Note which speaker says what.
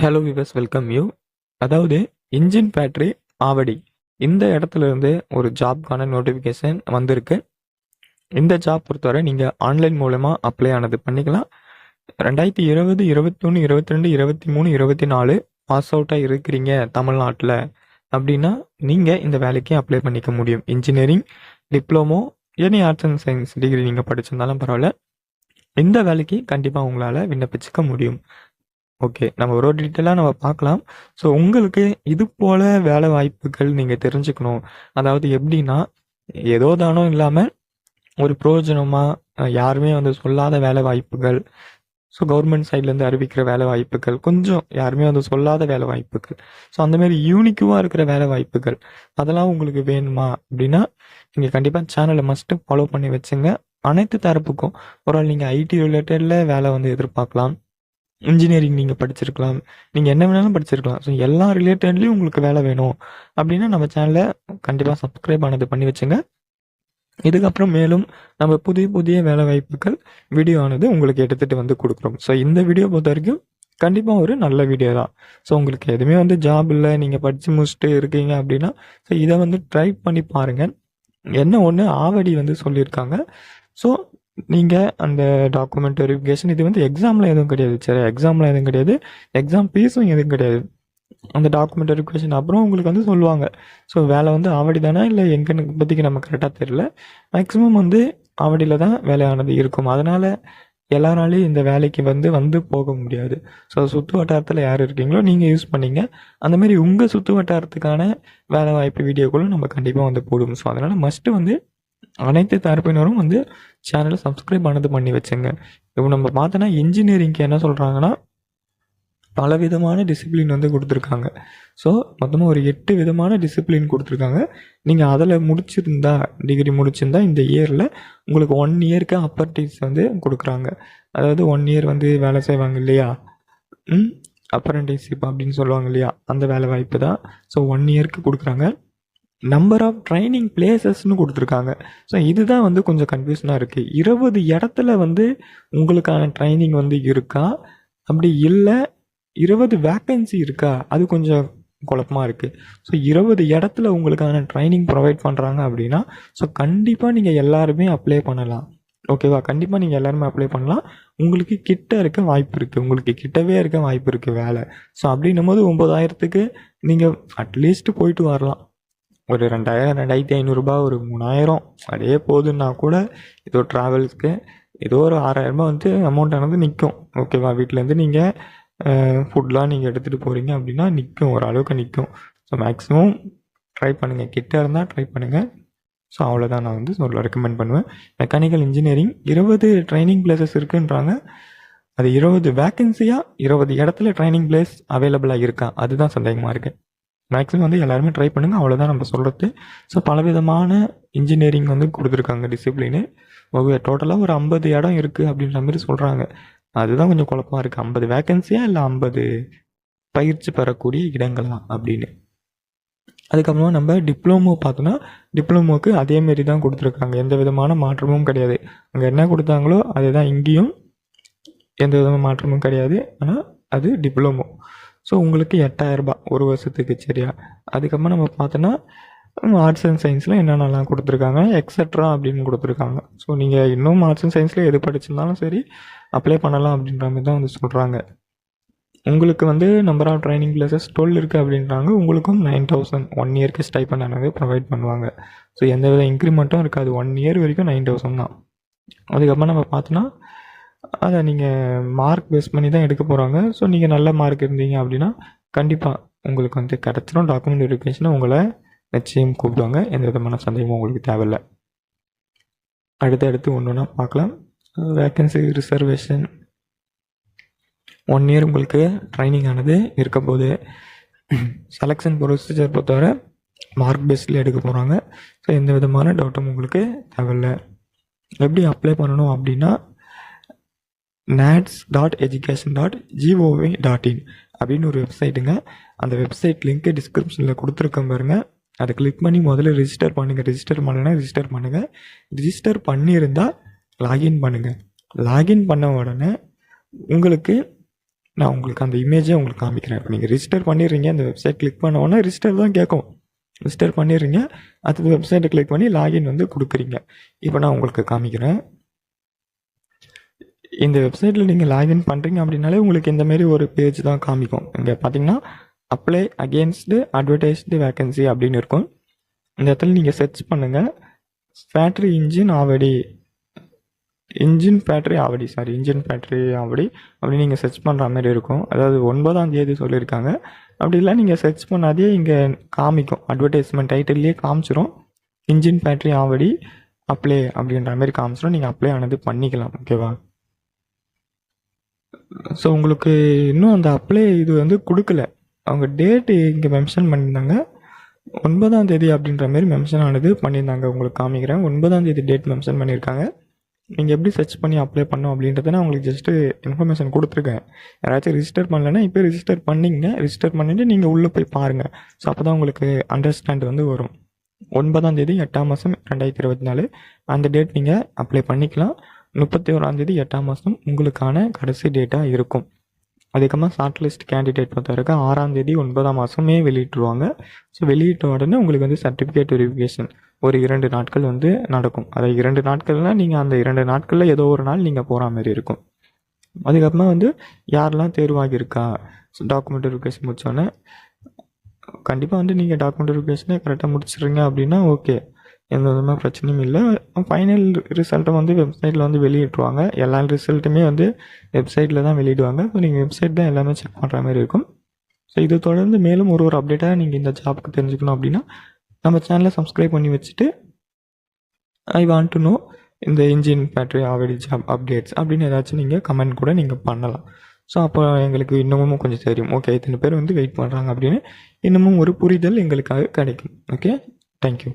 Speaker 1: Hello viewers welcome you அதாவது engine factory Avadi. இந்த இடத்துல இருந்து ஒரு ஜாப்க்கான நோட்டிஃபிகேஷன் வந்திருக்கு. இந்த ஜாப் பொறுத்தவரை நீங்கள் ஆன்லைன் மூலமாக அப்ளை ஆனது பண்ணிக்கலாம். ரெண்டாயிரத்தி இருபது இருபத்தொன்று இருபத்தி ரெண்டு இருபத்தி மூணு இருபத்தி நாலு பாஸ் அவுட்டாக இருக்கிறீங்க தமிழ்நாட்டில். அப்படின்னா நீங்கள் இந்த வேலைக்கு அப்ளை பண்ணிக்க முடியும். Engineering diploma any arts and science degree நீங்கள் படிச்சிருந்தாலும் பரவாயில்ல. இந்த வேலைக்கு கண்டிப்பாக உங்களால் விண்ணப்பிச்சுக்க முடியும். ஓகே நம்ம ஒரு டீட்டெயிலாக நம்ம பார்க்கலாம். ஸோ உங்களுக்கு இது போல் வேலை வாய்ப்புகள் நீங்கள் தெரிஞ்சுக்கணும். அதாவது எப்படின்னா ஏதோ தானோ இல்லாமல் ஒரு பிரயோஜனமாக யாருமே வந்து சொல்லாத வேலை வாய்ப்புகள் ஸோ கவர்மெண்ட் சைட்லேருந்து அறிவிக்கிற வேலை வாய்ப்புகள் கொஞ்சம் யாருமே வந்து சொல்லாத வேலை வாய்ப்புகள். ஸோ அந்தமாரி யூனிக்குவாக இருக்கிற வேலை வாய்ப்புகள் அதெல்லாம் உங்களுக்கு வேணுமா? அப்படின்னா நீங்கள் கண்டிப்பாக சேனலை மஸ்ட்டு ஃபாலோ பண்ணி வச்சுங்க. அனைத்து தரப்புக்கும் ஒரு நீங்கள் ஐடி ரிலேட்டடில் வேலை வந்து எதிர்பார்க்கலாம். இன்ஜினியரிங் நீங்கள் படிச்சிருக்கலாம். நீங்கள் என்ன வேணாலும் படிச்சிருக்கலாம். ஸோ எல்லா ரிலேட்டட்லேயும் உங்களுக்கு வேலை வேணும். அப்படின்னா நம்ம சேனலை கண்டிப்பாக சப்ஸ்கிரைப் ஆனது பண்ணி வச்சுங்க. இதுக்கப்புறம் மேலும் நம்ம புதிய புதிய வேலை வாய்ப்புகள் வீடியோ ஆனது உங்களுக்கு எடுத்துகிட்டு வந்து கொடுக்குறோம். ஸோ இந்த வீடியோ பொறுத்த வரைக்கும் கண்டிப்பாக ஒரு நல்ல வீடியோ தான். ஸோ உங்களுக்கு எதுவுமே வந்து ஜாப் இல்லை நீங்கள் படித்து முடிச்சுட்டு இருக்கீங்க அப்படின்னா ஸோ இதை வந்து ட்ரை பண்ணி பாருங்கள் என்ன ஒன்று ஆவடி வந்து சொல்லியிருக்காங்க. ஸோ நீங்கள் அந்த டாக்குமெண்ட் வெரிஃபிகேஷன் இது வந்து எக்ஸாமில் எதுவும் கிடையாது சரி எக்ஸாமில் எதுவும் கிடையாது. எக்ஸாம் ஃபீஸும் எதுவும் கிடையாது. அந்த டாக்குமெண்ட் வெரிஃபிகேஷன் அப்புறம் உங்களுக்கு வந்து சொல்லுவாங்க. ஸோ வேலை வந்து ஆவடி தானே? இல்லை எங்கன்னு இப்போதைக்கு நம்ம கரெக்டாக தெரியல. மேக்ஸிமம் வந்து ஆவடியில் தான் வேலையானது இருக்கும். அதனால் எல்லாராலையும் இந்த வேலைக்கு வந்து வந்து போக முடியாது. ஸோ சுற்று வட்டாரத்தில் யார் இருக்கீங்களோ நீங்கள் யூஸ் பண்ணிங்க. அந்த மாதிரி உங்கள் சுற்று வட்டாரத்துக்கான வேலை வாய்ப்பு வீடியோக்களும் நம்ம கண்டிப்பாக வந்து போடுவோம். ஸோ அதனால் மஸ்ட்டு வந்து அனைத்து தரப்பினரும் வந்து சேனலை சப்ஸ்கிரைப் பண்ணது பண்ணி வச்சுங்க. இப்போ நம்ம பார்த்தோன்னா இன்ஜினியரிங்க்கு என்ன சொல்கிறாங்கன்னா பல விதமான டிசிப்ளின் வந்து கொடுத்துருக்காங்க. ஸோ மொத்தமாக ஒரு எட்டு விதமான டிசிப்ளின் கொடுத்துருக்காங்க. நீங்கள் அதில் முடிச்சிருந்தா டிகிரி முடிச்சிருந்தா இந்த இயரில் உங்களுக்கு ஒன் இயருக்கு அப்பர்டிஸ் வந்து கொடுக்குறாங்க. அதாவது ஒன் இயர் வந்து வேலை செய்வாங்க இல்லையா? ம் அப்ரண்டிஸ்ஷிப் அப்படின்னு சொல்லுவாங்க இல்லையா? அந்த வேலை வாய்ப்பு தான். ஸோ ஒன் இயருக்கு கொடுக்குறாங்க. நம்பர் ஆஃப் ட்ரைனிங் பிளேசஸ்னு கொடுத்துருக்காங்க. ஸோ இதுதான் வந்து கொஞ்சம் கன்ஃபியூஷனாக இருக்குது இருபது இடத்துல வந்து உங்களுக்கான ட்ரைனிங் வந்து இருக்கா? அப்படி இல்லை இருபது வேக்கன்சி இருக்கா? அது கொஞ்சம் குழப்பமாக இருக்குது ஸோ இருபது இடத்துல உங்களுக்கான ட்ரைனிங் ப்ரொவைட் பண்ணுறாங்க அப்படின்னா ஸோ கண்டிப்பாக நீங்கள் எல்லாருமே அப்ளை பண்ணலாம். ஓகேவா கண்டிப்பாக நீங்கள் எல்லாருமே அப்ளை பண்ணலாம். உங்களுக்கு கிட்ட இருக்க வாய்ப்பு இருக்குது உங்களுக்கு கிட்டவே இருக்க வாய்ப்பு இருக்குது வேலை. ஸோ அப்படின்னும் போது ஒம்பதாயிரத்துக்கு நீங்கள் அட்லீஸ்ட் போயிட்டு வரலாம். ஒரு ரெண்டாயிரம் ரெண்டாயிரத்தி ஐநூறுரூபா ஒரு மூணாயிரம் அதே போதுன்னா கூட ஏதோ ட்ராவல்ஸ்க்கு ஏதோ ஒரு ஆறாயிரரூபா வந்து அமௌண்ட் ஆனது நிற்கும் ஓகேவா வீட்டிலேருந்து நீங்கள் ஃபுட்லாம் நீங்கள் எடுத்துகிட்டு போகிறீங்க அப்படின்னா நிற்கும் ஓரளவுக்கு நிற்கும் ஸோ மேக்ஸிமம் ட்ரை பண்ணுங்கள் கிட்ட இருந்தால் ட்ரை பண்ணுங்கள் ஸோ அவ்வளோதான் நான் வந்து சொல்ல ரெக்கமெண்ட் பண்ணுவேன். மெக்கானிக்கல் இன்ஜினியரிங் இருபது ட்ரைனிங் பிளேசஸ் இருக்குன்றாங்க. அது இருபது வேக்கன்சியாக இருபது இடத்துல ட்ரைனிங் பிளேஸ் அவைலபிளாக இருக்கா? அதுதான் சந்தேகமாக இருக்குது மேக்ஸிமம் வந்து எல்லாருமே ட்ரை பண்ணுங்கள் அவ்வளோதான் நம்ம சொல்கிறது ஸோ பலவிதமான இன்ஜினியரிங் வந்து கொடுத்துருக்காங்க டிசிப்ளினு டோட்டலாக ஒரு ஐம்பது இடம் இருக்குது அப்படின்ற மாதிரி சொல்கிறாங்க அதுதான் கொஞ்சம் குழப்பமாக இருக்குது ஐம்பது வேக்கன்சியா இல்லை ஐம்பது பயிற்சி பெறக்கூடிய இடங்களா அப்படின்னு. அதுக்கப்புறமா நம்ம டிப்ளமோ பார்த்தோன்னா டிப்ளமோக்கு அதேமாரி தான் கொடுத்துருக்காங்க. எந்த விதமான மாற்றமும் கிடையாது. அங்கே என்ன கொடுத்தாங்களோ அதுதான் இங்கேயும் எந்த விதமான மாற்றமும் கிடையாது. ஆனால் அது டிப்ளமோ ஸோ உங்களுக்கு எட்டாயிரரூபா ஒரு வருஷத்துக்கு சரியா? அதுக்கப்புறம் நம்ம பார்த்தோன்னா ஆர்ட்ஸ் அண்ட் சயின்ஸில் என்னென்னலாம் கொடுத்துருக்காங்க எக்ஸட்ரா அப்படின்னு கொடுத்துருக்காங்க. ஸோ நீங்கள் இன்னும் ஆர்ட்ஸ் அண்ட் சயின்ஸில் எது படிச்சிருந்தாலும் சரி அப்ளை பண்ணலாம் அப்படின்ற மாதிரி தான் வந்து சொல்கிறாங்க உங்களுக்கு வந்து number of training places twelve இருக்குது அப்படின்றாங்க. உங்களுக்கும் நைன் தௌசண்ட் ஒன் இயர்க்கு ஸ்டைப்பண்ட் ஆனது ப்ரொவைட் பண்ணுவாங்க. ஸோ எந்த வித இன்க்ரிமெண்ட்டும் இருக்காது. ஒன் இயர் வரைக்கும் நைன் தௌசண்ட் தான். அதுக்கப்புறம் நம்ம பார்த்தோன்னா அதை நீங்கள் மார்க் பேஸ் பண்ணி தான் எடுக்க போகிறாங்க ஸோ நீங்கள் நல்ல மார்க் இருந்தீங்க அப்படின்னா கண்டிப்பாக உங்களுக்கு வந்து கிடச்சிரும். டாக்குமெண்ட் வெரிஃபிகேஷனை உங்களை நிச்சயம் கூப்பிடுவாங்க. எந்த விதமான சந்தேகமும் உங்களுக்கு தேவையில்லை. அடுத்து அடுத்து ஒன்று ஒன்றா பார்க்கலாம். வேக்கன்சி ரிசர்வேஷன் ஒன் இயர் உங்களுக்கு ட்ரைனிங் ஆனது இருக்க போது செலெக்ஷன் ப்ரொசீஜர் பொறுத்தவரை மார்க் பேஸில் எடுக்க போகிறாங்க ஸோ எந்த விதமான டவுட்டும் உங்களுக்கு தேவையில்லை. எப்படி அப்ளை பண்ணணும் அப்படின்னா NATS dot education dot GOV dot in அப்படின்னு ஒரு வெப்சைட்டுங்க அந்த வெப்சைட் லிங்க்கு டிஸ்கிரிப்ஷனில் கொடுத்துருக்கேன் பாருங்கள் அதை கிளிக் பண்ணி முதல்ல ரிஜிஸ்டர் பண்ணுங்கள் ரிஜிஸ்டர் பண்ணலைன்னா ரிஜிஸ்டர் பண்ணுங்கள் ரிஜிஸ்டர் பண்ணியிருந்தால் லாகின் பண்ணுங்கள் லாகின் பண்ண உடனே உங்களுக்கு நான் உங்களுக்கு அந்த இமேஜை உங்களுக்கு காமிக்கிறேன். இப்போ நீங்கள் ரிஜிஸ்டர் பண்ணிடுறீங்க. அந்த வெப்சைட் கிளிக் பண்ண உடனே ரிஜிஸ்டர் தான் கேட்கும். ரிஜிஸ்டர் பண்ணிடுறீங்க. அடுத்தது வெப்சைட்டை கிளிக் பண்ணி லாகின் வந்து கொடுக்குறீங்க. இப்போ நான் உங்களுக்கு காமிக்கிறேன். இந்த வெப்சைட்டில் நீங்கள் லாகின் பண்ணுறீங்க அப்படின்னாலே உங்களுக்கு இந்த மாதிரி ஒரு பேஜ் தான் காமிக்கும். இங்கே பார்த்தீங்கன்னா அப்ளை அகேன்ஸ்டு அட்வர்டைஸ்டு வேக்கன்சி அப்படின்னு இருக்கும். இந்த இடத்துல நீங்கள் சர்ச் பண்ணுங்கள் factory engine Avadi. Engine factory Avadi sorry engine factory Avadi அப்படின்னு நீங்கள் சர்ச் பண்ணுற மாதிரி இருக்கும். அதாவது ஒன்பதாம் தேதி சொல்லியிருக்காங்க. அப்படி இல்லை நீங்கள் சர்ச் பண்ணாதே இங்கே காமிக்கும். அட்வர்டைஸ்மெண்ட் டைட்டில்லையே காமிச்சிரும். இன்ஜின் ஃபேக்ட்ரி ஆவடி அப்ளை அப்படின்ற மாதிரி காமிச்சிடும் நீங்கள் அப்ளை ஆனது பண்ணிக்கலாம் ஓகேவா ஸோ உங்களுக்கு இன்னும் அந்த அப்ளை இது வந்து கொடுக்கல. அவங்க டேட்டு இங்கே மென்ஷன் பண்ணியிருந்தாங்க. ஒன்பதாம் தேதி அப்படின்ற மாதிரி மென்ஷன் ஆனது பண்ணியிருந்தாங்க. உங்களுக்கு காமிக்கிறேன். ஒன்பதாம் தேதி டேட் மென்ஷன் பண்ணியிருக்காங்க. நீங்கள் எப்படி சர்ச் பண்ணி அப்ளை பண்ணோம் அப்படின்றத நான் உங்களுக்கு ஜஸ்ட்டு இன்ஃபர்மேஷன் கொடுத்துருக்கேன். யாராச்சும் ரிஜிஸ்டர் பண்ணலைன்னா இப்போ ரிஜிஸ்டர் பண்ணிங்க ரிஜிஸ்டர் பண்ணிவிட்டு நீங்கள் உள்ளே போய் பாருங்கள் ஸோ அப்போ தான் உங்களுக்கு அண்டர்ஸ்டாண்ட் வந்து வரும். ஒன்பதாம் தேதி எட்டாம் மாதம் ரெண்டாயிரத்தி இருபத்தி நாலு. அந்த டேட் நீங்கள் அப்ளை பண்ணிக்கலாம். முப்பத்தி ஓராம் தேதி எட்டாம் மாதம் உங்களுக்கான கடைசி டேட்டாக இருக்கும். அதுக்கப்புறமா ஷார்ட் லிஸ்ட் கேண்டிடேட் பொறுத்தவரைக்கும் ஆறாந்தேதி ஆறாம் தேதி ஒன்பதாம் மாதமே வெளியிட்டுருவாங்க. ஸோ வெளியிட்ட உடனே உங்களுக்கு வந்து சர்டிஃபிகேட் வெரிஃபிகேஷன் ஒரு இரண்டு நாட்கள் வந்து நடக்கும். அதை இரண்டு நாட்கள்னால் நீங்கள் அந்த இரண்டு நாட்களில் ஏதோ ஒரு நாள் நீங்கள் போகிற மாதிரி இருக்கும். அதுக்கப்புறமா வந்து யாரெல்லாம் தேர்வாகியிருக்கா டாக்குமெண்ட் வெரிஃபிகேஷன் முடித்தோடனே கண்டிப்பாக வந்து நீங்கள் டாக்குமெண்ட் வெரிஃபிகேஷனே கரெக்டாக முடிச்சிடுறீங்க அப்படின்னா ஓகே எந்த விதமான பிரச்சனையும் இல்லை. ஃபைனல் ரிசல்ட்டை வந்து வெப்சைட்டில் வந்து வெளியிட்டுருவாங்க. எல்லா ரிசல்ட்டுமே வந்து வெப்சைட்டில் தான் வெளியிடுவாங்க. ஸோ நீங்கள் வெப்சைட் தான் எல்லாமே செக் பண்ணுற மாதிரி இருக்கும். ஸோ இதை தொடர்ந்து மேலும் ஒரு ஒரு அப்டேட்டாக நீங்கள் இந்த ஜாப்க்கு தெரிஞ்சுக்கணும் அப்படின்னா நம்ம சேனலை சப்ஸ்கிரைப் பண்ணி வச்சுட்டு ஐ வாண்ட் டு நோ இந்த engine factory Avadi job updates அப்படின்னு ஏதாச்சும் நீங்கள் கமெண்ட் கூட நீங்கள் பண்ணலாம். ஸோ அப்போ எங்களுக்கு இன்னமும் கொஞ்சம் தெரியும். ஓகே இத்தனை பேர் வந்து வெயிட் பண்ணுறாங்க அப்படின்னு இன்னமும் ஒரு புரிதல் எங்களுக்காக கிடைக்கும். Okay thank you